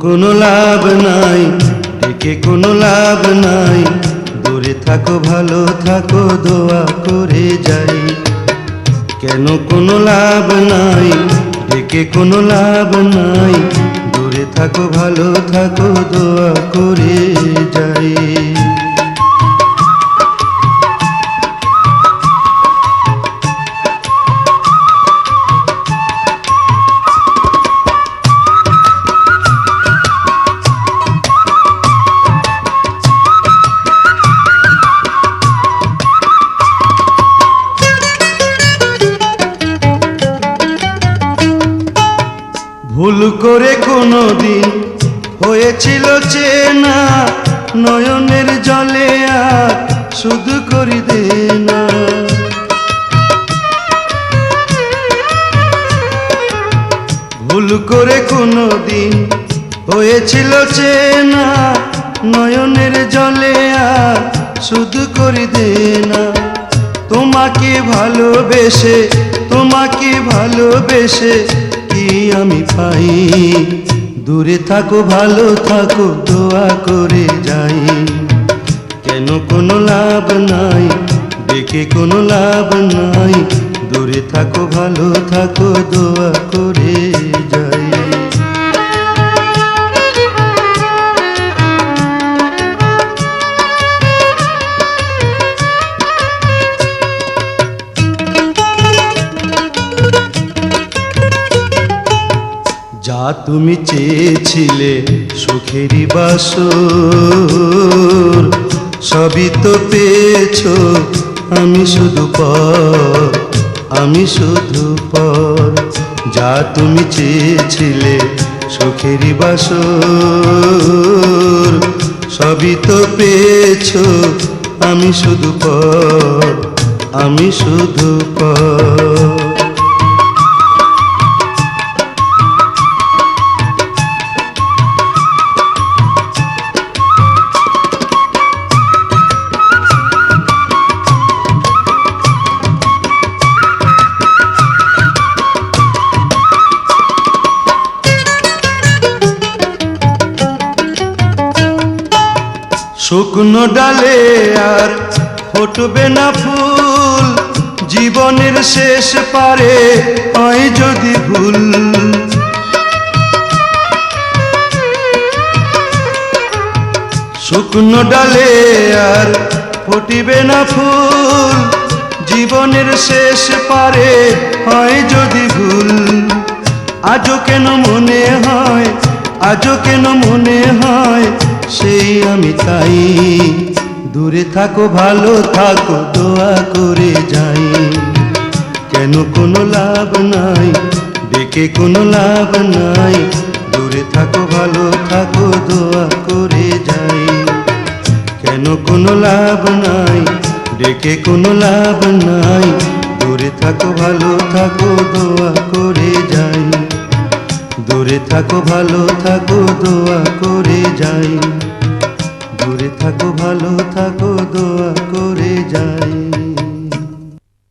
কোনো লাভ নাই থেকে কোনো লাভ নাই। দূরে থাকো, ভালো থাকো, দোয়া করে যাই। কেন কোনো লাভ নাই ডেকে কোনো লাভ নাই। দূরে থাকো, ভালো থাকো, দোয়া করে করে কোনো দিন হয়েছিল চেনা নয়নের জলে আর শুধু করি দে না। ভুল করে কোনো দিন হয়েছিল চেনা নয়নের জলে আর শুধু করি দে না। তোমাকে ভালোবেসে তোমাকে ভালোবেসে আমি পাই। দূরে থাকো, ভালো থাকো, দোয়া করে যাই। কেন কোনো লাভ নাই? দেখে কোনো লাভ নাই। দূরে থাকো, ভালো থাকো, দোয়া করে যাই। তুমি চেয়েছিলে সুখেরই বাসর, সবই তো পেয়েছ, আমি শুধু পর আমি শুধু পর যা তুমি চেয়েছিলে সুখেরই বাসর, সবই তো পেয়েছ, আমি শুধু পর আমি শুধু পর শুকনো ডালে আর ফুটবে না ফুল, জীবনের শেষ পারে হয় যদি ভুল। শুকনো ডালে আর ফুটিবে না ফুল, জীবনের শেষ পারে হয় যদি ভুল। আজও কেন মনে হয়, আজও কেন মনে হয় আমি তাই দূরে থাকো, ভালো থাকো, দোয়া করে যাই। কেন কোনো লাভ নাই, ডেকে কোনো লাভ নাই। দূরে থাকো, ভালো থাকো, দোয়া করে যাই। কেন কোনো লাভ নাই, ডেকে কোনো লাভ নাই। দূরে থাকো, ভালো থাকো, দোয়া করে যাই। দূরে থাকো, ভালো থাকো, দোয়া করে যাই। থাকো ভালো থাকো দোয়া করে যাই।